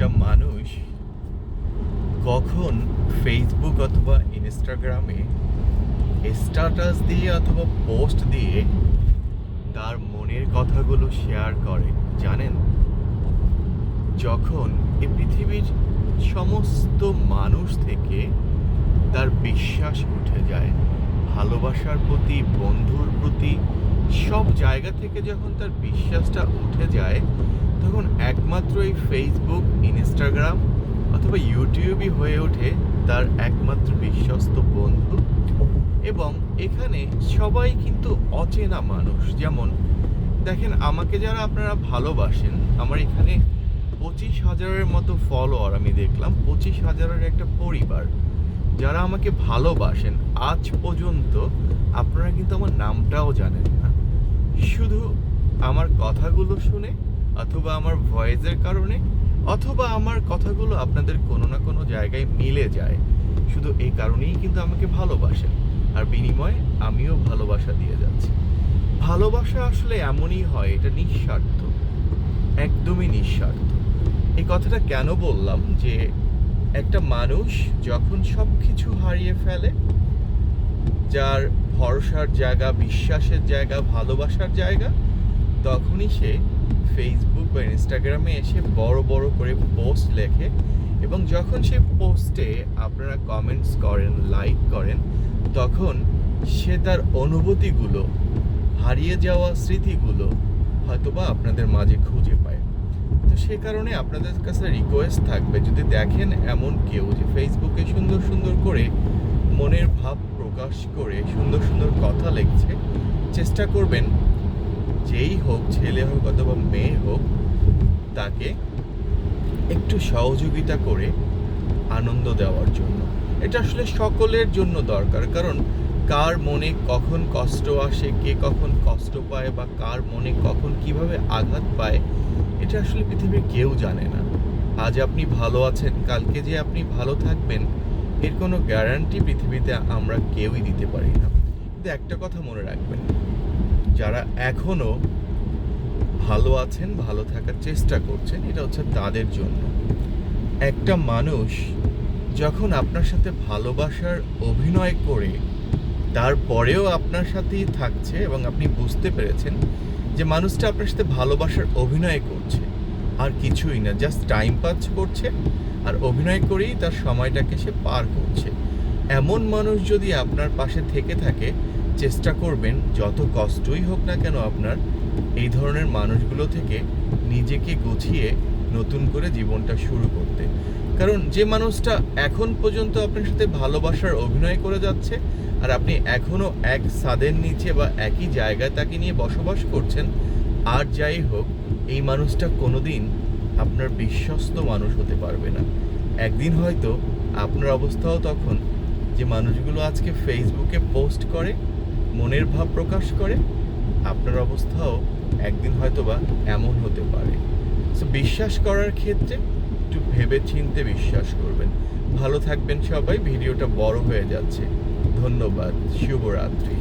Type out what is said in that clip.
একটা মানুষ কখন ফেসবুক অথবা ইনস্টাগ্রামে স্ট্যাটাস দিয়ে অথবা পোস্ট দিয়ে তার মনের কথাগুলো শেয়ার করে, জানেন? যখন এই পৃথিবীর সমস্ত মানুষ থেকে তার বিশ্বাস উঠে যায়, ভালোবাসার প্রতি, বন্ধুর প্রতি সব জায়গা থেকে যখন তার বিশ্বাসটা উঠে যায়, তখন একমাত্র এই ফেসবুক ইনস্টাগ্রাম অথবা ইউটিউবই হয়ে ওঠে তার একমাত্র বিশ্বস্ত বন্ধু। এবং এখানে সবাই কিন্তু অচেনা মানুষ। যেমন, দেখেন, আমাকে যারা আপনারা ভালোবাসেন, আমার এখানে পঁচিশ হাজারের মতো ফলোয়ার আমি দেখলাম, পঁচিশ হাজারের একটা পরিবার। যারা আমাকে ভালোবাসেন, আজ পর্যন্ত আপনারা কিন্তু আমার নামটাও জানেন না। শুধু আমার কথাগুলো শুনে অথবা আমার ভয়েসের কারণে অথবা আমার কথাগুলো আপনাদের কোনো না কোনো জায়গায় মিলে যায়। শুধু এই কারণেই কিন্তু আমাকে ভালোবাসেন আর বিনিময়ে আমিও ভালোবাসা দিয়ে যাচ্ছি। ভালোবাসা আসলে এমনই হয়, এটা নিঃস্বার্থ। একদমই নিঃস্বার্থ। এই কথাটা কেন বললাম যে একটা মানুষ যখন সব কিছু হারিয়ে ফেলে, যার ভরসার জায়গা, বিশ্বাসের জায়গা, ভালোবাসার জায়গা, তখনই সে ফেসবুক বা ইনস্টাগ্রামে এসে বড় বড় করে পোস্ট লেখে এবং যখন সে পোস্টে আপনারা কমেন্টস করেন লাইক করেন, তখন সে তার অনুভূতিগুলো, হারিয়ে যাওয়া স্মৃতিগুলো হয়তোবা আপনাদের মাঝে খুঁজে পায়। তো সে কারণে আপনাদের কাছে রিকোয়েস্ট থাকবে, যদি দেখেন এমন কেউ যে ফেসবুকে সুন্দর সুন্দর করে মনের ভাব প্রকাশ করে সুন্দর সুন্দর কথা লিখছে, চেষ্টা করবেন যেই হোক, ছেলে হোক অথবা মেয়ে হোক, তাকে একটু সহযোগিতা করে আনন্দ দেওয়ার জন্য। এটা আসলে সকলের জন্য দরকার, কারণ কার মনে কখন কষ্ট আসে, কে কখন কষ্ট পায় বা কার মনে কখন কীভাবে আঘাত পায় এটা আসলে পৃথিবীর কেউ জানে না। আজ আপনি ভালো আছেন, কালকে যে আপনি ভালো থাকবেন, এর কোনো গ্যারান্টি পৃথিবীতে আমরা কেউই দিতে পারি না। কিন্তু একটা কথা মনে রাখবেন, যারা এখনও ভালো আছেন, ভালো থাকার চেষ্টা করছেন, এটা হচ্ছে তাদের জন্য। একটা মানুষ যখন আপনার সাথে ভালোবাসার অভিনয় করে, তারপরেও আপনার সাথেই থাকছে এবং আপনি বুঝতে পেরেছেন যে মানুষটা আপনার সাথে ভালোবাসার অভিনয় করছে। আর কিছুই না জাস্ট টাইম পাস করছে আর অভিনয় করেই তার সময়টাকে সে পার করছে। এমন মানুষ যদি আপনার পাশে থেকে থাকে, চেষ্টা করবেন যত কষ্টই হোক না কেন আপনার এই ধরনের মানুষগুলো থেকে নিজেকে গুছিয়ে নতুন করে জীবনটা শুরু করতে। কারণ যে মানুষটা এখন পর্যন্ত আপনার সাথে ভালোবাসার অভিনয় করে যাচ্ছে, আর আপনি এখনও এক সাদের নিচে বা একই জায়গায় তাকে নিয়ে বসবাস করছেন, আর যাই হোক, এই মানুষটা কোনোদিন আপনার বিশ্বস্ত মানুষ হতে পারবে না। একদিন হয়তো আপনার অবস্থাও তখন যে মানুষগুলো আজকে ফেসবুকে পোস্ট করে, মনের ভাব প্রকাশ করে, আপনার অবস্থাও একদিন হয়তো বা এমন হতে পারে। সো বিশ্বাস করার ক্ষেত্রে একটু ভেবে চিনতে বিশ্বাস করবেন। ভালো থাকবেন সবাই ভিডিওটা বড় হয়ে যাচ্ছে। ধন্যবাদ শুভরাত্রি।